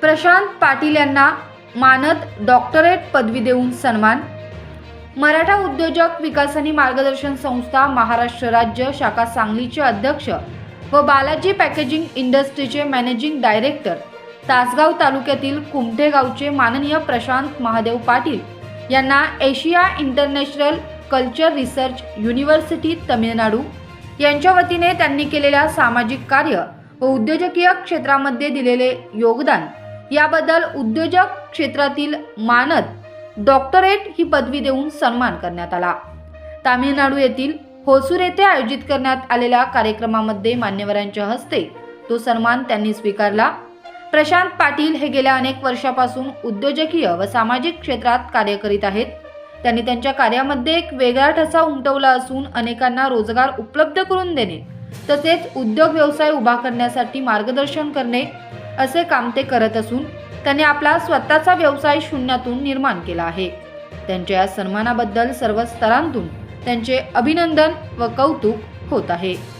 प्रशांत पाटील यांना मानद डॉक्टरेट पदवी देऊन सन्मान. मराठा उद्योजक विकास आणि मार्गदर्शन संस्था महाराष्ट्र राज्य शाखा सांगलीचे अध्यक्ष व बालाजी पॅकेजिंग इंडस्ट्रीचे मॅनेजिंग डायरेक्टर तासगाव तालुक्यातील कुमठे गावचे माननीय प्रशांत महादेव पाटील यांना Asia International Culture Research University Tamil Nadu यांच्या वतीने त्यांनी केलेल्या सामाजिक कार्य व उद्योजकीय क्षेत्रामध्ये दिलेले योगदान याबद्दल उद्योजक क्षेत्रातील मानद डॉक्टरेट ही पदवी देऊन सन्मान करण्यात आला. तामिळनाडू येथील होसूर येथे आयोजित करण्यात आलेल्या कार्यक्रमामध्ये मान्यवरांच्या हस्ते तो सन्मान त्यांनी स्वीकारला. प्रशांत पाटील हे गेल्या अनेक वर्षापासून उद्योजकीय व सामाजिक क्षेत्रात कार्य करीत आहेत. त्यांनी त्यांच्या कार्यामध्ये एक वेगळा ठसा उमटवला असून अनेकांना रोजगार उपलब्ध करून देणे तसेच उद्योग व्यवसाय उभा करण्यासाठी मार्गदर्शन करणे असे काम ते करत असून त्यांनी आपला स्वतःचा व्यवसाय शून्यातून निर्माण केला आहे. त्यांच्या या सन्मानाबद्दल सर्व स्तरांतून त्यांचे अभिनंदन व कौतुक होत आहे.